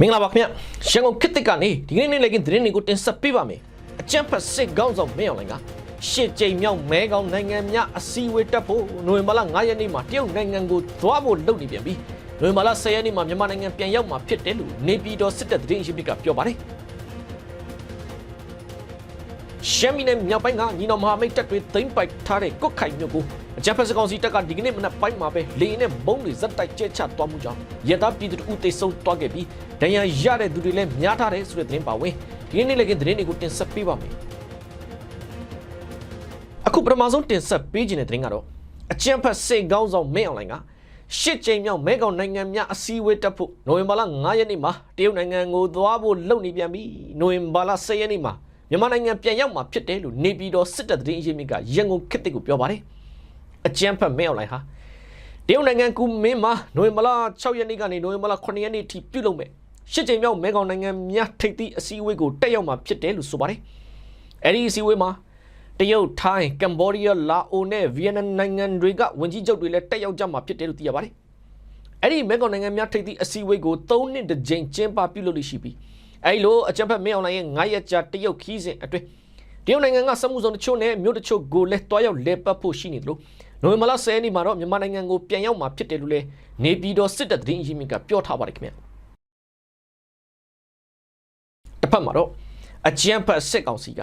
မင်္ဂလာပါခင်ဗျရန်ကုန်ခေတ်သစ်ကနေဒီကနေ့နေ့လည်းကင်းသတင်းတွေကိုတင်ဆက်ပေးပါမယ်အကြံဖတ်စစ်ကောင်းဆောင်မင်းအောင်လိုင်ကရှစ်ကြိမ်မြောက်မဲကောင်းနိုင်ငံများအစည်းအဝေးတက်ဖို့နိုဝင်ဘာလ9ရက်နေ့မှာတရုတ်နိုင်ငံကိုသွားဖို့လုပ်နေပြန်ပြီနိုဝင်ဘာလ10ရက်နေ့မှာမြန်မာနိုင်ငံပြန်ရောက်မှာဖြစ်တယ်လို့နေပြည်တော်စစ်တပ်သတင်းရင်းမြစ်ကပြောပါတယ် ရှမ်းပြည်နယ်မြောက်ပိုင်းကညီနောင်မဟာမိတ်တပ်တွေသိမ်းပိုက်ထားတဲ့ကုတ်ခိုင်မြို့ကိုအကြံဖက်စကောင်စီတပ်ကဒီကနေ့မနက်ပိုင်းမှာပဲလေရင်နဲ့ဘုံတွေဇက်တိုက်ကျဲချသွားမှုကြောင့်ရတပြည်သူတို့တိတ်ဆုံးသွားခဲ့ပြီးဒဏ်ရာရတဲ့သူတွေလည်းများထားတယ်ဆိုတဲ့သတင်းပါဝင်ဒီကနေ့လည်းကသတင်းတွေကိုတင်ဆက်ပေးပါမယ်အခုပထမဆုံးတင်ဆက်ပေးခြင်းတဲ့သတင်းကတော့အကြံဖက်စေကောင်းဆောင်မင်းအောင်လိုင်ကရှစ်ကြိမ်မြောက်မဲကောင်နိုင်ငံများအစည်းအဝေးတက်ဖို့နိုဝင်ဘာလ9ရက်နေ့မှာတရုတ်နိုင်ငံကိုသွားဖို့လုပ်နေပြန်ပြီနိုဝင်ဘာလ10ရက်နေ့မှာ မြန်မာနိုင်ငံပြန်ရောက်မှာဖြစ်တယ်လို့နေပြည်တော်စစ်တပ်သတင်းအရင်းမြစ်ကရန်ကုန်ခေတ်တစ်ကိုပြောပါတယ်အကြံဖက်မင်းအောင်လိုင်ဟာတရုတ်နိုင်ငံကူမင်းမှာနိုဝင်ဘာလ6ရက်နေ့ကနေနိုဝင်ဘာလ9ရက်နေ့ထိပြုလုပ်မယ်ရှစ်ကြိမ်မြောက်မဲကောင်နိုင်ငံများထိပ်သီးအစည်းအဝေးကိုတက်ရောက်မှာဖြစ်တယ်လို့ဆိုပါတယ်အဲ့ဒီအစည်းအဝေးမှာတရုတ်ထိုင်းကမ်ဘောဒီးယားလာအိုနဲ့ဗီယက်နမ်နိုင်ငံတွေကဝန်ကြီးချုပ်တွေလည်းတက်ရောက်ကြမှာဖြစ်တယ်လို့သိရပါတယ်အဲ့ဒီမဲကောင်နိုင်ငံများထိပ်သီးအစည်းအဝေးကို3နှစ်တစ်ကြိမ်ကျင်းပပြုလုပ်လို့ရှိပြီး အဲ့လိုအကြံဖက်မင်းအောင်လိုင်ရဲ့9ရက်ကြာတရုတ်ခီးစဉ်အတွင်းတရုတ်နိုင်ငံကစမှုဆောင်တချို့နဲ့မြို့တချို့ကိုလည်းတွားရောက်လဲပတ်ဖို့ရှိနေတယ်လို့နိုဝင်ဘာလ10ရက်နေ့မှာတော့မြန်မာနိုင်ငံကိုပြန်ရောက်မှာဖြစ်တယ်လို့လည်းနေပြည်တော်စစ်တပ်သတင်းရင်းမြစ်ကပြောထားပါတယ်ခင်ဗျာတစ်ဖက်မှာတော့အကြံဖက်စစ်ကောင်စီက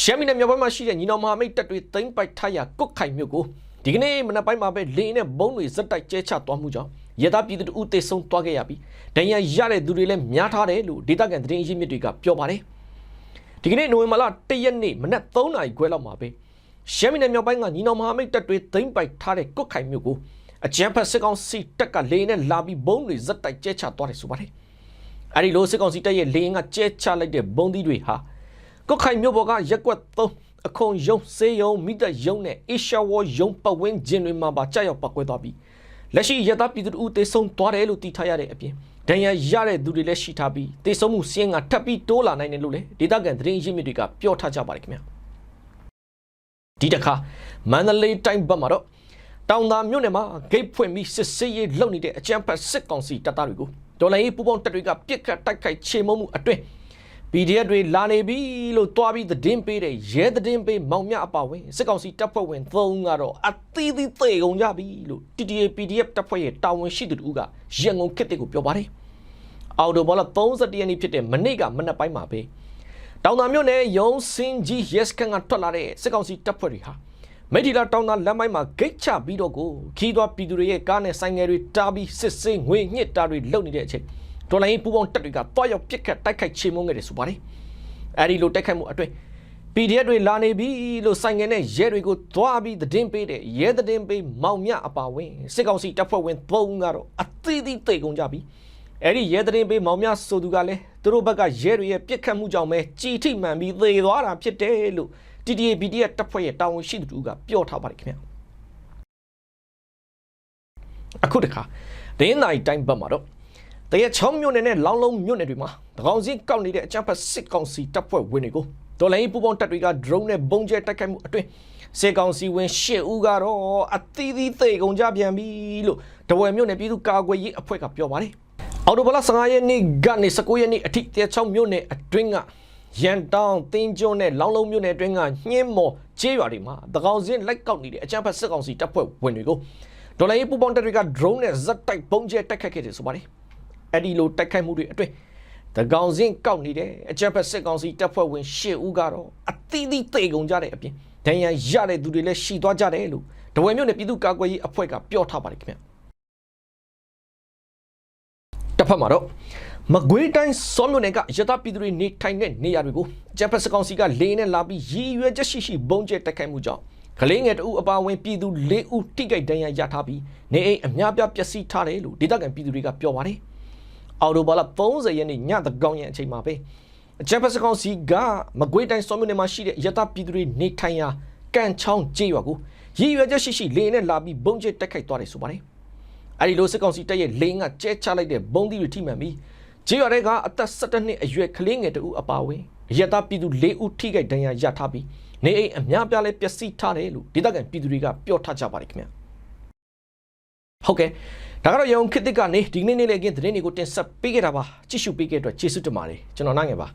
ရှမ်းပြည်နယ်မြောက်ပိုင်းမှာရှိတဲ့ညီနောင်မဟာမိတ်တပ်တွေသိမ်းပိုက်ထားရာကုတ်ခိုင်မြို့ကို ဒီကနေ့မနက်ပိုင်းမှာပဲလေနဲ့ဘုံတွေဇက်တိုက်ကျဲချသွားမှုကြောင့်ရသပြည်သူတို့တေဆုံးသွားခဲ့ရပြီးဒဏ်ရာရတဲ့သူတွေလည်းများထားတယ်လို့ဒေသခံသတင်းရင်းမြစ်တွေကပြောပါတယ်ဒီကနေ့နိုဝင်ဘာလ1ရက်နေ့မနက်3နာရီခွဲလောက်မှာပဲရှမ်းပြည်နယ်မြောက်ပိုင်းကညီနောင်မဟာမိတ်တပ်တွေသိမ်းပိုက်ထားတဲ့ကုတ်ခိုင်မြို့ကိုအကြမ်းဖက်စစ်ကောင်စီတပ်ကလေနဲ့လာပြီးဘုံတွေဇက်တိုက်ကျဲချသွားတယ်ဆိုပါတယ်အဲဒီလိုစစ်ကောင်စီတပ်ရဲ့လေရင်ကကျဲချလိုက်တဲ့ဘုံသီးတွေဟာကုတ်ခိုင်မြို့ပေါ်ကရက်ကွက်3 အခုံယုံစေးယုံမိသက်ယုံနဲ့အေရှာဝေါ်ယုံပတ်ဝန်းကျင်တွေမှာပါကြောက်ရောက်ပတ်ကွဲသွားပြီးလက်ရှိရသပြည်သူတို့တေဆုံးသွားတယ်လို့သိထားရတဲ့အပြင်ဒဏ်ရာရတဲ့သူတွေလည်းရှိထားပြီးတေဆုံးမှုစင်းကထပ်ပြီးတိုးလာနိုင်တယ်လို့လည်းဒေသခံသတင်းရင်းမြစ်တွေကပြောထားကြပါတယ်ခင်ဗျာဒီတစ်ခါမန္တလေးတိုင်းဘက်မှာတော့တောင်သာမြို့နယ်မှာဂိတ်ဖွင့်ပြီးစစ်ဆေးရေးလုပ်နေတဲ့အကြမ်းဖက်စစ်ကောင်စီတပ်သားတွေကိုဒေါ်လာရေးပူပေါင်းတပ်တွေကပြစ်ခတ်တိုက်ခိုက်ချေမှုမှုအတွင်း PDF တွေလာနေပြီလို့တွားပြီးသတင်းပေးတဲ့ရဲသတင်းပေးမောင်မြအပါဝင်စစ်ကောင်စီတပ်ဖွဲ့ဝင်3ဦးကတော့အသီးသီးသေကုန်ကြပြီလို့ TTA PDF တပ်ဖွဲ့ရဲ့တာဝန်ရှိသူတို့ကရန်ကုန်ခေတ်တစ်ကိုပြောပါတယ်။အော်တိုဘောလ31ရက်နေ့ဖြစ်တဲ့မနေ့ကမနက်ပိုင်းမှာပဲတောင်သာမြို့နယ်ရုံးစင်းကြီးရက်စကန်ကထွက်လာတဲ့စစ်ကောင်စီတပ်ဖွဲ့တွေဟာမိထီလာတောင်သာလမ်းပိုင်းမှာဂိတ်ချပြီးတော့ကိုခီးသွားပြည်သူတွေရဲ့ကားနဲ့ဆိုင်ငယ်တွေတားပြီးစစ်ဆေးငွေညစ်တာတွေလုပ်နေတဲ့အချိန် ဒေါ်လာရင်းပူပေါင်းတက်တွေကတွားရောက်ပြစ်ခတ်တိုက်ခိုက်ချေမှုန်းခဲ့တယ်ဆိုပါတယ်။အဲဒီလိုတိုက်ခိုက်မှုအတွင်း PDF တွေလာနေပြီလို့ဆိုင်ငယ်နဲ့ရဲတွေကိုသွားပြီးသတင်းပေးတဲ့ရဲသတင်းပေးမောင်မြအပါဝင်စစ်ကောင်စီတပ်ဖွဲ့ဝင်၃ဦးကတော့အသီးသီးတိတ်ကုန်ကြပြီ။အဲဒီရဲသတင်းပေးမောင်မြဆိုသူကလည်းသူတို့ဘက်ကရဲတွေရဲ့ပြစ်ခတ်မှုကြောင့်ပဲကြည်ထိမှန်ပြီးသေသွားတာဖြစ်တယ်လို့ TTA PDF တပ်ဖွဲ့ရဲ့တာဝန်ရှိသူတို့ကပြောထားပါတယ်ခင်ဗျာ။အခုတခါဒင်းနိုင်တိုင်းဘက်မှာတော့ တရချောင်းမြို့နယ်နဲ့လောင်းလုံးမြို့နယ်တွေမှာတကောင်စီကောက်နေတဲ့အကြမ်းဖက်စစ်ကောင်စီတပ်ဖွဲ့ဝင်တွေကိုဒေါ်လာရေးပူပေါင်းတပ်တွေက drone နဲ့ဘုံကျဲတိုက်ခိုက်မှုအတွင်းစစ်ကောင်စီဝင်၈ဦးကတော့အသီးသီးသေကုန်ကြပြန်ပြီလို့တဝယ်မြို့နယ်ပြည်သူ့ကာကွယ်ရေးအဖွဲ့ကပြောပါတယ်။အော်တိုဘလ15ရက်နေ့ကနေ19ရက်နေ့အထိတရချောင်းမြို့နယ်အတွင်းကရန်တောင်တင်းကျွန်းနဲ့လောင်းလုံးမြို့နယ်အတွင်းကညင်းမော်ကျေးရွာတွေမှာတကောင်စင်းလိုက်ကောက်နေတဲ့အကြမ်းဖက်စစ်ကောင်စီတပ်ဖွဲ့ဝင်တွေကိုဒေါ်လာရေးပူပေါင်းတပ်တွေက drone နဲ့ဇက်တိုက်ဘုံကျဲတိုက်ခိုက်ခဲ့တယ်ဆိုပါတယ်။ အဲ့ဒီလိုတိုက်ခိုက်မှုတွေအတွင်းတကောင်စင်းကောက်နေတဲ့အကြမ်းဖက်စစ်ကောင်စီတပ်ဖွဲ့ဝင်၈ဦးကတော့အသီးသီးသေကုန်ကြတဲ့အပြင်ဒဏ်ရာရတဲ့သူတွေလည်းရှိသွားကြတယ်လို့တဝယ်မြို့နယ်ပြည်သူ့ကာကွယ်ရေးအဖွဲ့ကပြောထားပါတယ်ခင်ဗျတစ်ဖက်မှာတော့မကွေးတိုင်းစောမြို့နယ်ကရတပြည်သူတွေနေထိုင်တဲ့နေရာတွေကိုဂျပန်စကောင်စီကလေနဲ့လာပြီးရည်ရွယ်ချက်ရှိရှိဘုံကျဲတိုက်ခိုက်မှုကြောင့်ကလေးငယ်တဦးအပါအဝင်ပြည်သူ၄ဦးထိခိုက်ဒဏ်ရာရထားပြီးနေအိမ်အများပြားပျက်စီးထားတယ်လို့ဒေသခံပြည်သူတွေကပြောပါတယ်။ အော်တိုဘာလ30ရက်နေ့ညတကောင်ရဲ့အချိန်မှာပဲဂျပန်စကောင်စီကမကွေးတိုင်းစောမြို့နယ်မှာရှိတဲ့ရတပြည်သူတွေနေထိုင်ရာကန်ချောင်းကျေးရွာကိုရည်ရွယ်ချက်ရှိရှိလေနဲ့လာပြီးဘုံကျဲတိုက်ခိုက်သွားတယ်ဆိုပါတယ်။အဲဒီလိုစစ်ကောင်စီတပ်ရဲ့လေငါကျဲချလိုက်တဲ့ဘုံသီးတွေထိမှန်ပြီးကျေးရွာတွေကအသက်17နှစ်အရွယ်ကလေးငယ်တဦးအပါအဝင်ရတပြည်သူ၄ဦးထိခိုက်ဒဏ်ရာရထားပြီးနေအိမ်အများပြားလဲပျက်စီးထားတယ်လို့ဒေသခံပြည်သူတွေကပြောထားကြပါတယ်ခင်ဗျာ ဟုတ်ကဲ့ဒါကတော့ရုံခစ်တစ်ကနေဒီကနေ့နေ့လည်ကင်းသတင်းတွေကိုတင်ဆက်ပေးခဲ့တာပါကြည့်ရှုပေးခဲ့တဲ့အတွက်ကျေးဇူးတင်ပါတယ်ကျွန်တော်နိုင်ငယ်ပါ